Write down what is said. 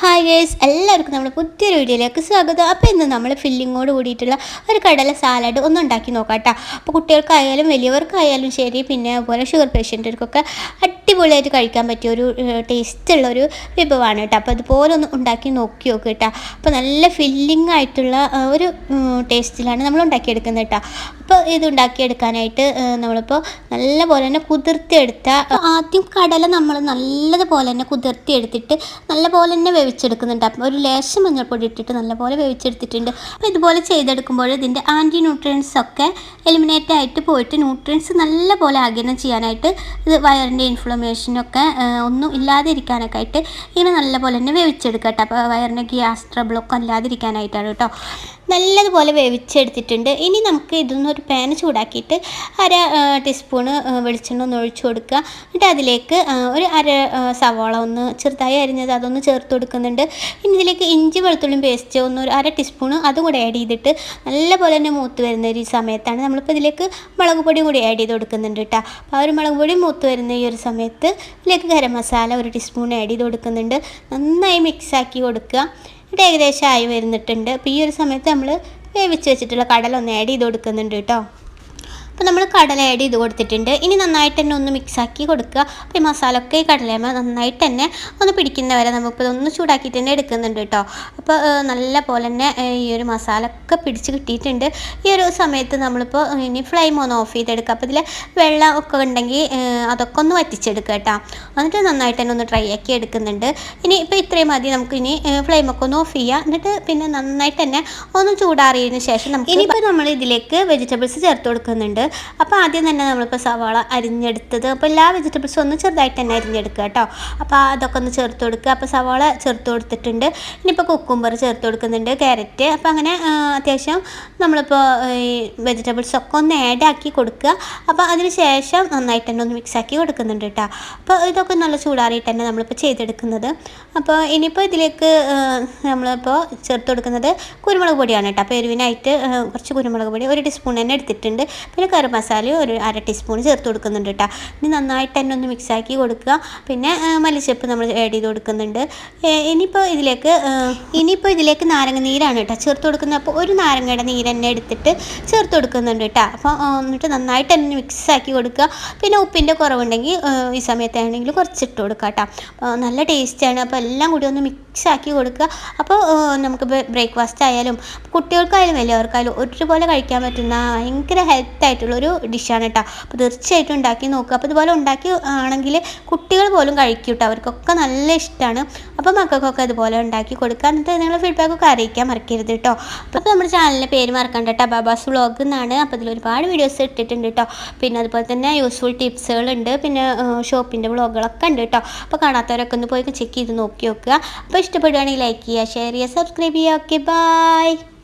Hi guys എല്ലാവർക്കും നമ്മുടെ പുതിയൊരു വീഡിയോയിലേക്ക് സ്വാഗതം. അപ്പോൾ ഇന്ന് നമ്മൾ ഫില്ലിങ്ങോട് കൂടിയിട്ടുള്ള ഒരു കടല സാലഡ് ഒന്ന് ഉണ്ടാക്കി നോക്കാം കേട്ടോ. അപ്പോൾ കുട്ടികൾക്കായാലും വലിയവർക്കായാലും ശരി പിന്നെ അതുപോലെ ഷുഗർ പേഷ്യന്റുകൾക്കൊക്കെ അടിപൊളിയായിട്ട് കഴിക്കാൻ പറ്റിയ ഒരു ടേസ്റ്റുള്ള ഒരു വിഭവമാണ് കേട്ടോ. അപ്പോൾ അതുപോലെ ഒന്ന് ഉണ്ടാക്കി നോക്കി നോക്കുക കേട്ടോ. അപ്പോൾ നല്ല ഫില്ലിംഗ് ആയിട്ടുള്ള ഒരു ടേസ്റ്റിലാണ് നമ്മൾ ഉണ്ടാക്കിയെടുക്കുന്നത് കേട്ടോ. അപ്പോൾ ഇത് ഉണ്ടാക്കിയെടുക്കാനായിട്ട് നമ്മളിപ്പോൾ നല്ല പോലെ തന്നെ കുതിർത്തിയെടുത്ത ആദ്യം കടല നമ്മൾ നല്ലതുപോലെ തന്നെ കുതിർത്തിയെടുത്തിട്ട് നല്ല പോലെ തന്നെ വേവിച്ചെടുക്കുന്നുണ്ട്. അപ്പോൾ ഒരു ലേശം മഞ്ഞൾപ്പൊടി ഇട്ടിട്ട് നല്ലപോലെ വേവിച്ചെടുത്തിട്ടുണ്ട്. അപ്പോൾ ഇതുപോലെ ചെയ്തെടുക്കുമ്പോൾ ഇതിന്റെ ആന്റി ന്യൂട്രിയൻസ് ഒക്കെ എലിമിനേറ്റ് ആയിട്ട് പോയിട്ട് ന്യൂട്രിയൻസ് നല്ല പോലെ ആഗിരണം ചെയ്യാനായിട്ട് ഇത് വയറിന്റെ ഇൻഫ്ലമേഷനൊക്കെ ഒന്നും ഇല്ലാതിരിക്കാനൊക്കെ ആയിട്ട് ഇങ്ങനെ നല്ലപോലെ തന്നെ വേവിച്ചെടുക്കുക കേട്ടോ. അപ്പോൾ വയറിന് ഗ്യാസ് ട്രബിളൊക്കെ ഇല്ലാതിരിക്കാനായിട്ടാണ് കേട്ടോ. നല്ലതുപോലെ വേവിച്ചെടുത്തിട്ടുണ്ട്. ഇനി നമുക്ക് ഇതൊന്ന് ഒരു പാൻ ചൂടാക്കിയിട്ട് അര ടീസ്പൂണ് വെളിച്ചെണ്ണ ഒന്ന് ഒഴിച്ചു കൊടുക്കുക. എന്നിട്ട് അതിലേക്ക് ഒരു അര സവാള ഒന്ന് ചെറുതായി അരിഞ്ഞത് അതൊന്ന് ചേർത്ത് കൊടുക്കുന്നുണ്ട്. ഇനി ഇതിലേക്ക് ഇഞ്ചി വെളുത്തുള്ളിയും പേസ്റ്റ് ഒന്ന് ഒരു അര ടീസ്പൂണ് അതും കൂടെ ആഡ് ചെയ്തിട്ട് നല്ലപോലെ തന്നെ മൂത്ത് വരുന്ന ഒരു സമയത്താണ് നമ്മളിപ്പോൾ ഇതിലേക്ക് മുളക് പൊടിയും കൂടി ആഡ് ചെയ്ത് കൊടുക്കുന്നുണ്ട് കേട്ടോ അപ്പോൾ ആ ഒരു മുളക് പൊടി മൂത്ത് വരുന്ന ഈ ഒരു സമയത്ത് ഇതിലേക്ക് ഗരം മസാല ഒരു ടീസ്പൂൺ ആഡ് ചെയ്ത് കൊടുക്കുന്നുണ്ട്. നന്നായി മിക്സാക്കി കൊടുക്കുക. എന്നിട്ട് ഏകദേശം ആയി വരുന്നിട്ടുണ്ട്. അപ്പോൾ ഈ ഒരു സമയത്ത് നമ്മൾ വേവിച്ച് വെച്ചിട്ടുള്ള കടല ഒന്ന് ആഡ് ചെയ്ത് കൊടുക്കുന്നുണ്ട് കേട്ടോ. അപ്പോൾ നമ്മൾ കടല ആഡ് ചെയ്ത് കൊടുത്തിട്ടുണ്ട്. ഇനി നന്നായിട്ട് തന്നെ ഒന്ന് മിക്സാക്കി കൊടുക്കുക. അപ്പോൾ ഈ മസാല ഒക്കെ കടലയമ്മ നന്നായിട്ട് തന്നെ ഒന്ന് പിടിക്കുന്ന വരെ നമുക്കിപ്പോൾ ഒന്ന് ചൂടാക്കിയിട്ട് തന്നെ എടുക്കുന്നുണ്ട് കേട്ടോ അപ്പോൾ നല്ല പോലെ തന്നെ ഈ ഒരു മസാല ഒക്കെ പിടിച്ച് കിട്ടിയിട്ടുണ്ട്. ഈ ഒരു സമയത്ത് നമ്മളിപ്പോൾ ഇനി ഫ്ലെയിം ഒന്ന് ഓഫ് ചെയ്തെടുക്കുക. അപ്പോൾ ഇതിൽ വെള്ളം ഒക്കെ ഉണ്ടെങ്കിൽ അതൊക്കെ ഒന്ന് വറ്റിച്ചെടുക്കുക കേട്ടോ എന്നിട്ട് നന്നായിട്ട് തന്നെ ഒന്ന് ട്രൈ ആക്കി എടുക്കുന്നുണ്ട്. ഇനി ഇപ്പോൾ ഇത്രയും മതി. നമുക്ക് ഇനി ഫ്ലെയിമൊക്കെ ഒന്ന് ഓഫ് ചെയ്യുക എന്നിട്ട് പിന്നെ നന്നായിട്ട് തന്നെ ഒന്ന് ചൂടാറിയതിന് ശേഷം നമുക്ക് ഇനിയിപ്പോൾ നമ്മൾ ഇതിലേക്ക് വെജിറ്റബിൾസ് ചേർത്ത് കൊടുക്കുന്നുണ്ട്. അപ്പോൾ ആദ്യം തന്നെ നമ്മളിപ്പോൾ സവാള അരിഞ്ഞെടുത്തത്. അപ്പോൾ എല്ലാ വെജിറ്റബിൾസും ഒന്ന് ചെറുതായിട്ട് തന്നെ അരിഞ്ഞെടുക്കുക കേട്ടോ. അപ്പോൾ അതൊക്കെ ഒന്ന് ചേർത്ത് കൊടുക്കുക. അപ്പോൾ സവാള ചേർത്ത് കൊടുത്തിട്ടുണ്ട്. ഇനിയിപ്പോൾ കുക്കുംബർ ചേർത്ത് കൊടുക്കുന്നുണ്ട്. ക്യാരറ്റ് അപ്പോൾ അങ്ങനെ അത്യാവശ്യം നമ്മളിപ്പോൾ ഈ വെജിറ്റബിൾസ് ഒക്കെ ഒന്ന് ആഡ് ആക്കി കൊടുക്കുക. അപ്പോൾ അതിന് ശേഷം നന്നായിട്ട് തന്നെ ഒന്ന് മിക്സ് ആക്കി കൊടുക്കുന്നുണ്ട് കേട്ടോ. അപ്പോൾ ഇതൊക്കെ നല്ല ചൂടാറിയിട്ട് തന്നെ നമ്മളിപ്പോൾ ചെയ്തെടുക്കുന്നത്. അപ്പോൾ ഇനിയിപ്പോൾ ഇതിലേക്ക് നമ്മളിപ്പോൾ ചേർത്ത് കൊടുക്കുന്നത് കുരുമുളക് പൊടിയാണ് കേട്ടോ. അപ്പോൾ എരിവിനായിട്ട് കുറച്ച് കുരുമുളക് പൊടി ഒരു ടീസ്പൂൺ തന്നെ എടുത്തിട്ടുണ്ട്. പിന്നെ കറി മസാലയും ഒരു അര ടീസ്പൂൺ ചേർത്ത് കൊടുക്കുന്നുണ്ട് കേട്ടോ ഇനി നന്നായിട്ട് തന്നെ ഒന്ന് മിക്സാക്കി കൊടുക്കുക. പിന്നെ മല്ലിച്ചപ്പ് നമ്മൾ ആഡ് ചെയ്ത് കൊടുക്കുന്നുണ്ട്. ഇനിയിപ്പോൾ ഇതിലേക്ക് ഇനിയിപ്പോൾ ഇതിലേക്ക് നാരങ്ങ നീരാണ് കേട്ടോ ചേർത്ത് കൊടുക്കുന്നത് അപ്പോൾ ഒരു നാരങ്ങയുടെ നീര് തന്നെ എടുത്തിട്ട് ചേർത്ത് കൊടുക്കുന്നുണ്ട് കേട്ടോ അപ്പോൾ എന്നിട്ട് നന്നായിട്ട് തന്നെ മിക്സാക്കി കൊടുക്കുക. പിന്നെ ഉപ്പിന്റെ കുറവുണ്ടെങ്കിൽ ഈ സമയത്താണെങ്കിൽ കുറച്ചിട്ട് കൊടുക്കുക കേട്ടോ നല്ല ടേസ്റ്റാണ് അപ്പോൾ എല്ലാം കൂടി ഒന്ന് മിക്സ് ആക്കി കൊടുക്കുക. അപ്പോൾ നമുക്ക് ബ്രേക്ക്ഫാസ്റ്റ് ആയാലും കുട്ടികൾക്കായാലും വലിയവർക്കായാലും ഒരുപോലെ കഴിക്കാൻ പറ്റുന്ന ഭയങ്കര ഹെൽത്ത് ആയിട്ടുള്ളൊരു ഡിഷാണ് കേട്ടോ. അപ്പോൾ തീർച്ചയായിട്ടും ഉണ്ടാക്കി നോക്കുക. അപ്പോൾ ഇതുപോലെ ഉണ്ടാക്കി ആണെങ്കിൽ കുട്ടികൾ പോലും കഴിക്കും കേട്ടോ. അവർക്കൊക്കെ നല്ല ഇഷ്ടമാണ്. അപ്പോൾ മക്കൾക്കൊക്കെ ഇതുപോലെ ഉണ്ടാക്കി കൊടുക്കുക. എന്നിട്ട് നിങ്ങളുടെ ഫീഡ്ബാക്കൊക്കെ അറിയിക്കാൻ മറക്കരുത് കേട്ടോ. അപ്പോൾ നമ്മുടെ ചാനലിന്റെ പേര് മറക്കണ്ട കേട്ടോ. ബാബാസ് വ്ളോഗ് എന്നാണ്. അപ്പോൾ ഇതിൽ ഒരുപാട് വീഡിയോസ് ഇട്ടിട്ടുണ്ട് കേട്ടോ. പിന്നെ അതുപോലെ തന്നെ യൂസ്ഫുൾ ടിപ്സുകളുണ്ട് പിന്നെ ഷോപ്പിന്റെ വ്ളോഗുകളൊക്കെ ഉണ്ട് കേട്ടോ. അപ്പോൾ കാണാത്തവരൊക്കെ ഒന്ന് പോയി ചെക്ക് ചെയ്ത് നോക്കി നോക്കുക. അപ്പോൾ ഇഷ്ടപ്പെടുകയാണെങ്കിൽ ലൈക്ക് ചെയ്യുക ഷെയർ ചെയ്യുക സബ്സ്ക്രൈബ് ചെയ്യുക. Okay bye